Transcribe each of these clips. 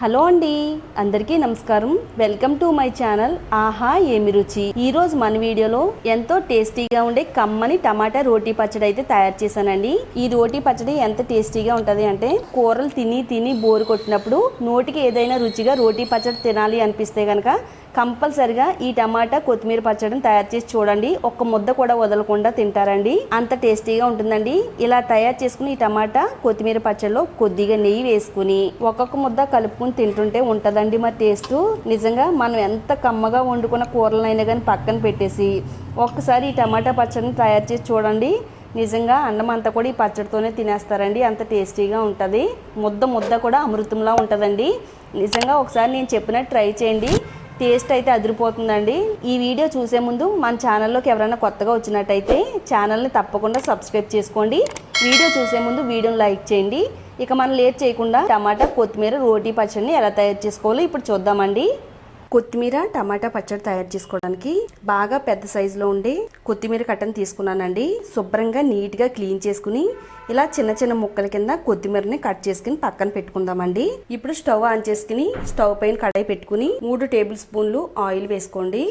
Hello అండి అందరికీ నమస్కారం. వెల్కమ్ టు మై ఛానల్ ఆహా ఏమి రుచి. ఈ రోజు మన వీడియోలో ఎంతో టేస్టీగా ఉండే కమ్మని టమాటా రోటీ పచ్చడి అయితే తయారు చేశానండి. ఈ రోటీ పచ్చడి ఎంత టేస్టీగా ఉంటుంది అంటే కూరలు తిని తిని బోరు కొట్టినప్పుడు నోటికి ఏదైనా రుచిగా రోటీ పచ్చడి తినాలి అనిపిస్తే కనుక కంపల్సరిగా ఈ టమాటా కొత్తిమీర పచ్చడిని తయారు చేసి చూడండి. ఒక్క ముద్ద కూడా వదలకుండా తింటారండి. అంత టేస్టీగా ఉంటుందండి. ఇలా తయారు చేసుకుని ఈ టమాటా కొత్తిమీర పచ్చడిలో కొద్దిగా నెయ్యి వేసుకుని ఒక్కొక్క ముద్ద కలుపుకుని తింటుంటే ఉంటుందండి మా టేస్ట్. నిజంగా మనం ఎంత కమ్మగా వండుకున్న కూరలైనా కానీ పక్కన పెట్టేసి ఒక్కసారి ఈ టమాటా పచ్చడిని తయారు చేసి చూడండి. నిజంగా అన్నం అంతా కూడా ఈ పచ్చడితోనే తినేస్తారండి. అంత టేస్టీగా ఉంటుంది. ముద్ద ముద్ద కూడా అమృతంలా ఉంటుందండి. నిజంగా ఒకసారి నేను చెప్పినట్టు ట్రై చేయండి. టేస్ట్ అయితే అదిరిపోతుందండి. ఈ వీడియో చూసే ముందు మన ఛానల్లోకి ఎవరైనా కొత్తగా వచ్చినట్టయితే ఛానల్ని తప్పకుండా సబ్స్క్రైబ్ చేసుకోండి. వీడియో చూసే ముందు వీడియోని లైక్ చేయండి. ఇక మనం లేట్ చేయకుండా టమాటా కొత్తిమీర రోటీ పచ్చడిని ఎలా తయారు చేసుకోవాలో ఇప్పుడు చూద్దామండి. కొత్తిమీర టమాటా పచ్చడి తయారు చేసుకోవడానికి బాగా పెద్ద సైజులో ఉండే కొత్తిమీర కట్టను తీసుకున్నానండి. శుభ్రంగా నీట్గా క్లీన్ చేసుకుని ఇలా చిన్న చిన్న ముక్కల కింద కొత్తిమీరని కట్ చేసుకుని పక్కన పెట్టుకుందామండి. ఇప్పుడు స్టవ్ ఆన్ చేసుకుని స్టవ్ పైన కడాయి పెట్టుకుని మూడు టేబుల్ స్పూన్లు ఆయిల్ వేసుకోండి.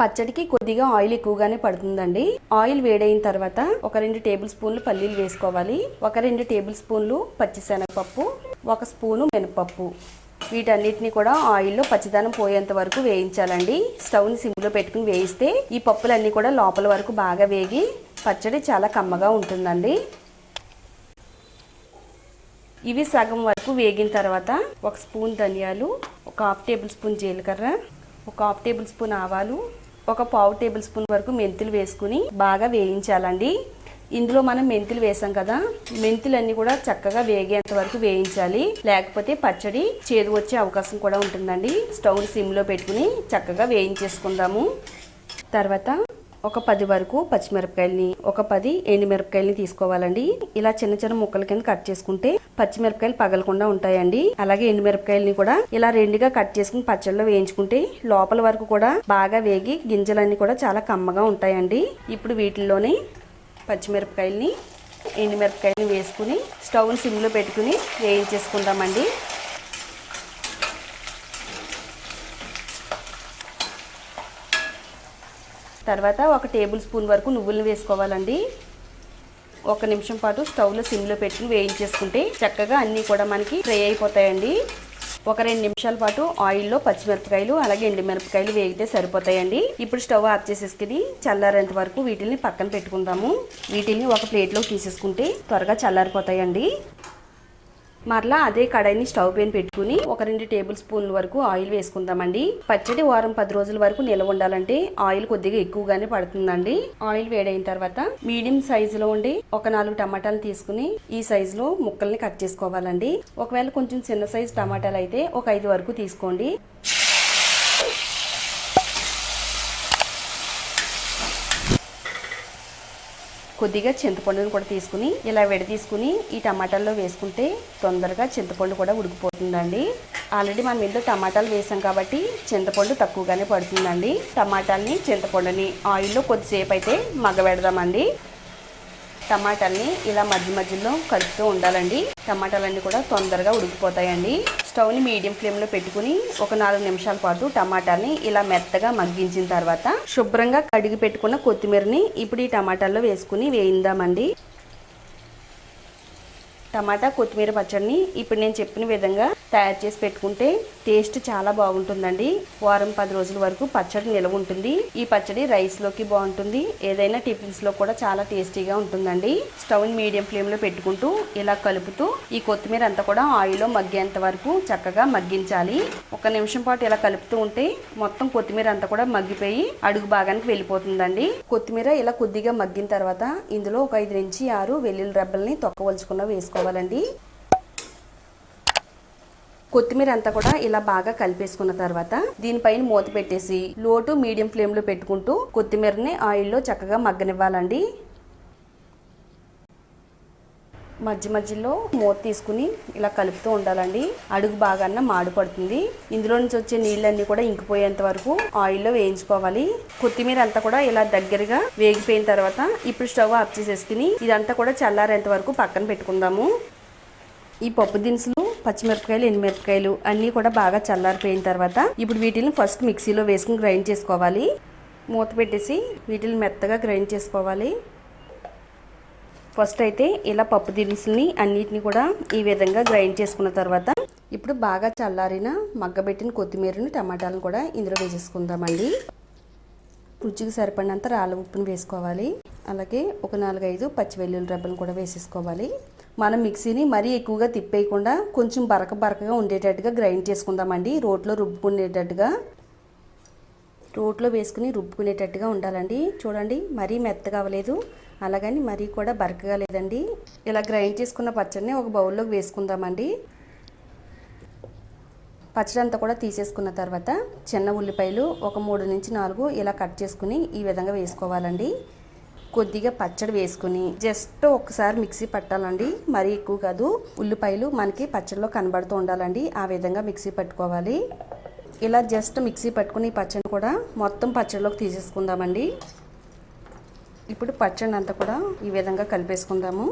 పచ్చడికి కొద్దిగా ఆయిల్ ఎక్కువగానే పడుతుందండి. ఆయిల్ వేడైన తర్వాత ఒక రెండు టేబుల్ స్పూన్లు పల్లీలు వేసుకోవాలి. ఒక రెండు టేబుల్ స్పూన్లు పచ్చిశనగపప్పు ఒక స్పూను మినపప్పు. వీటన్నిటిని కూడా ఆయిల్లో పచ్చిదనం పోయేంత వరకు వేయించాలండి. స్టవ్ని సిమ్లో పెట్టుకుని వేయిస్తే ఈ పప్పులన్నీ కూడా లోపల వరకు బాగా వేగి పచ్చడి చాలా కమ్మగా ఉంటుందండి. ఇవి సగం వరకు వేగిన తర్వాత ఒక స్పూన్ ధనియాలు ఒక హాఫ్ టేబుల్ స్పూన్ జీలకర్ర ఒక హాఫ్ టేబుల్ స్పూన్ ఆవాలు ఒక పావు టేబుల్ స్పూన్ వరకు మెంతులు వేసుకుని బాగా వేయించాలండి. ఇందులో మనం మెంతులు వేసాం కదా మెంతులన్నీ కూడా చక్కగా వేగేంత వరకు వేయించాలి. లేకపోతే పచ్చడి చేదు వచ్చే అవకాశం కూడా ఉంటుందండి. స్టవ్ సిమ్లో పెట్టుకుని చక్కగా వేయించేసుకుందాము. తర్వాత ఒక పది వరకు పచ్చిమిరపకాయలని ఒక పది ఎండుమిరపకాయలని తీసుకోవాలండి. ఇలా చిన్న చిన్న ముక్కల కింద కట్ చేసుకుంటే పచ్చిమిరపకాయలు పగలకుండా ఉంటాయండి. అలాగే ఎండుమిరపకాయలని కూడా ఇలా రెండుగా కట్ చేసుకుని పచ్చళ్ళలో వేయించుకుంటే లోపల వరకు కూడా బాగా వేగి గింజలన్నీ కూడా చాలా కమ్మగా ఉంటాయండి. ఇప్పుడు వీటిల్లోనే పచ్చిమిరపకాయలని ఎండుమిరపకాయలు వేసుకుని స్టవ్ని సిమ్లో పెట్టుకుని వేయించేసుకుందామండి తర్వాత ఒక టేబుల్ స్పూన్ వరకు నువ్వులను వేసుకోవాలండి. ఒక నిమిషం పాటు స్టవ్లో సిమ్లో పెట్టుకుని వేయించేసుకుంటే చక్కగా అన్నీ కూడా మనకి ఫ్రై అయిపోతాయండి. ఒక రెండు నిమిషాల పాటు ఆయిల్లో పచ్చిమిరపకాయలు అలాగే ఎండుమిరపకాయలు వేగితే సరిపోతాయండి. ఇప్పుడు స్టవ్ ఆఫ్ చేసేసుకుని చల్లారేంత వరకు వీటిని పక్కన పెట్టుకుందాము. వీటిని ఒక ప్లేట్లోకి తీసేసుకుంటే త్వరగా చల్లారిపోతాయండి. మరలా అదే కడాయిని స్టవ్ పైన పెట్టుకుని ఒక రెండు టేబుల్ స్పూన్ల వరకు ఆయిల్ వేసుకుందామండి. పచ్చడి వారం పది రోజుల వరకు నిల్వ ఉండాలంటే ఆయిల్ కొద్దిగా ఎక్కువగానే పడుతుందండి. ఆయిల్ వేడైన తర్వాత మీడియం సైజులో ఉండి ఒక నాలుగు టమాటాలు తీసుకుని ఈ సైజులో ముక్కల్ని కట్ చేసుకోవాలండి. ఒకవేళ కొంచెం చిన్న సైజు టమాటాలు అయితే ఒక ఐదు వరకు తీసుకోండి. కొద్దిగా చింతపండుని కూడా తీసుకుని ఇలా విడ తీసుకుని ఈ టమాటాల్లో వేసుకుంటే తొందరగా చింతపండు కూడా ఉడికిపోతుందండి. ఆల్రెడీ మనం ఇందులో టమాటాలు వేసాం కాబట్టి చింతపండు తక్కువగానే పడుతుందండి. టమాటాలని చింతపండుని ఆయిల్లో కొద్దిసేపు అయితే మగ్గబెడదామండి. టమాటాలని ఇలా మధ్య మధ్యలో కలుపుతూ ఉండాలండి. టమాటాలన్నీ కూడా తొందరగా ఉడికిపోతాయండి. స్టవ్ని మీడియం ఫ్లేమ్లో పెట్టుకుని ఒక నాలుగు నిమిషాల పాటు టమాటాని ఇలా మెత్తగా మగ్గించిన తర్వాత శుభ్రంగా కడిగి పెట్టుకున్న కొత్తిమీరని ఇప్పుడు ఈ టమాటాల్లో వేసుకుని వేయిందామండి. టమాటా కొత్తిమీర పచ్చడిని ఇప్పుడు నేను చెప్పిన విధంగా తయారు చేసి పెట్టుకుంటే టేస్ట్ చాలా బాగుంటుందండి. వారం పది రోజుల వరకు పచ్చడి నిలవ ఉంటుంది. ఈ పచ్చడి రైస్లోకి బాగుంటుంది. ఏదైనా టిఫిన్స్లో కూడా చాలా టేస్టీగా ఉంటుందండి. స్టవ్ని మీడియం ఫ్లేమ్లో పెట్టుకుంటూ ఇలా కలుపుతూ ఈ కొత్తిమీర అంతా కూడా ఆయిల్లో మగ్గేంత వరకు చక్కగా మగ్గించాలి. ఒక నిమిషం పాటు ఇలా కలుపుతూ ఉంటే మొత్తం కొత్తిమీర అంతా కూడా మగ్గిపోయి అడుగు భాగానికి వెళ్ళిపోతుందండి. కొత్తిమీర ఇలా కొద్దిగా మగ్గిన తర్వాత ఇందులో ఒక ఐదు నుంచి ఆరు వెల్లుల్లి రెబ్బల్ని తొక్కవలుచుకున్న వేసుకోవాలండి. కొత్తిమీర అంతా కూడా ఇలా బాగా కలిపేసుకున్న తర్వాత దీనిపైన మూత పెట్టేసి లోటు మీడియం ఫ్లేమ్లో పెట్టుకుంటూ కొత్తిమీరని ఆయిల్లో చక్కగా మగ్గనివ్వాలండి. మధ్య మధ్యలో మూత తీసుకుని ఇలా కలుపుతూ ఉండాలండి. అడుగు బాగా మాడు పడుతుంది. ఇందులో నుంచి వచ్చే నీళ్ళన్నీ కూడా ఇంకిపోయేంత వరకు ఆయిల్లో వేయించుకోవాలి. కొత్తిమీర అంతా కూడా ఇలా దగ్గరగా వేగిపోయిన తర్వాత ఇప్పుడు స్టవ్ ఆఫ్ చేసేసుకుని ఇదంతా కూడా చల్లారేంత వరకు పక్కన పెట్టుకుందాము. ఈ పప్పు దినుసులు పచ్చిమిరపకాయలు ఎండుమిరపకాయలు అన్నీ కూడా బాగా చల్లారిపోయిన తర్వాత ఇప్పుడు వీటిని ఫస్ట్ మిక్సీలో వేసుకుని గ్రైండ్ చేసుకోవాలి. మూత పెట్టేసి వీటిని మెత్తగా గ్రైండ్ చేసుకోవాలి. ఫస్ట్ అయితే ఇలా పప్పు దినుసుల్ని అన్నిటిని కూడా ఈ విధంగా గ్రైండ్ చేసుకున్న తర్వాత ఇప్పుడు బాగా చల్లారిన మగ్గబెట్టిన కొత్తిమీరని టమాటాలను కూడా ఇందులో వేసేసుకుందామండి. రుచికి సరిపడినంత రాళ్ళ ఉప్పును వేసుకోవాలి. అలాగే ఒక నాలుగైదు పచ్చి వెల్లుల్లి రెబ్బలు కూడా వేసేసుకోవాలి. మనం మిక్సీని మరీ ఎక్కువగా తిప్పేయకుండా కొంచెం బరక బరకగా ఉండేటట్టుగా గ్రైండ్ చేసుకుందామండి. రోట్లో రుబ్బుకునేటట్టుగా. రోట్లో వేసుకుని రుబ్బుకునేటట్టుగా ఉండాలండి. చూడండి మరీ మెత్తగా అవ్వలేదు. అలాగని మరీ కూడా బరకగా లేదండి. ఇలా గ్రైండ్ చేసుకున్న పచ్చడిని ఒక బౌల్లోకి వేసుకుందామండి. పచ్చడి అంతా కూడా తీసేసుకున్న తర్వాత చిన్న ఉల్లిపాయలు ఒక మూడు నుంచి నాలుగు ఇలా కట్ చేసుకుని ఈ విధంగా వేసుకోవాలండి. కొద్దిగా పచ్చడి వేసుకుని జస్ట్ ఒకసారి మిక్సీ పట్టాలండి. మరీ ఎక్కువ కాదు ఉల్లిపాయలు మనకి పచ్చడిలో కనబడుతూ ఉండాలండి. ఆ విధంగా మిక్సీ పట్టుకోవాలి. ఇలా జస్ట్ మిక్సీ పట్టుకుని ఈ కూడా మొత్తం పచ్చడిలోకి తీసేసుకుందామండి. ఇప్పుడు పచ్చడి అంతా కూడా ఈ విధంగా కలిపేసుకుందాము.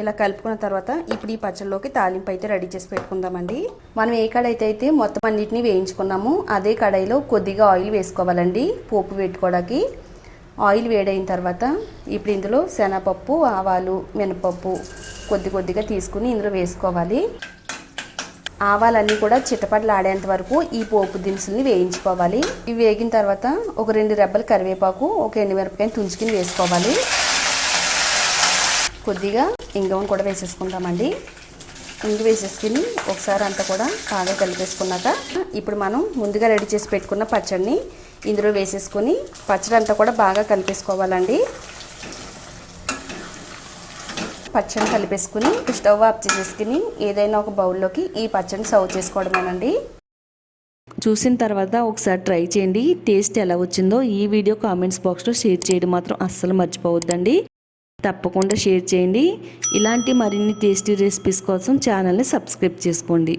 ఇలా కలుపుకున్న తర్వాత ఇప్పుడు ఈ పచ్చడిలోకి తాలింపు అయితే రెడీ చేసి పెట్టుకుందామండి. మనం ఏ కడాయితే అయితే మొత్తం అన్నిటిని వేయించుకున్నాము అదే కడాయిలో కొద్దిగా ఆయిల్ వేసుకోవాలండి. పోపు పెట్టుకోవడానికి ఆయిల్ వేడైన తర్వాత ఇప్పుడు ఇందులో శనగపప్పు ఆవాలు మినపప్పు కొద్ది కొద్దిగా తీసుకుని ఇందులో వేసుకోవాలి. ఆవాలన్నీ కూడా చిట్టపట్లాడేంత వరకు ఈ పోపు దినుసుల్ని వేయించుకోవాలి. ఇవి వేగిన తర్వాత ఒక రెండు రెబ్బలు కరివేపాకు ఒక ఎండుమిరపకాయని తుంచుకుని వేసుకోవాలి. కొద్దిగా ఇంగం కూడా వేసేసుకుంటామండి. ఇంగు వేసేసుకుని ఒకసారి అంతా కూడా బాగా కలిపేసుకున్నాక ఇప్పుడు మనం ముందుగా రెడీ చేసి పెట్టుకున్న పచ్చడిని ఇందులో వేసేసుకొని పచ్చడి అంతా కూడా బాగా కలిపేసుకోవాలండి. పచ్చడిని కలిపేసుకుని స్టవ్ ఆఫ్ చేసేసుకుని ఏదైనా ఒక బౌల్లోకి ఈ పచ్చడిని సర్వ్ చేసుకోవడమేనండి. చూసిన తర్వాత ఒకసారి ట్రై చేయండి. టేస్ట్ ఎలా వచ్చిందో ఈ వీడియో కామెంట్స్ బాక్స్లో షేర్ చేయడం మాత్రం అస్సలు మర్చిపోవద్దండి. తప్పకుండా షేర్ చేయండి. ఇలాంటి మరిన్ని టేస్టీ రెసిపీస్ కోసం ఛానల్ని సబ్స్క్రైబ్ చేసుకోండి.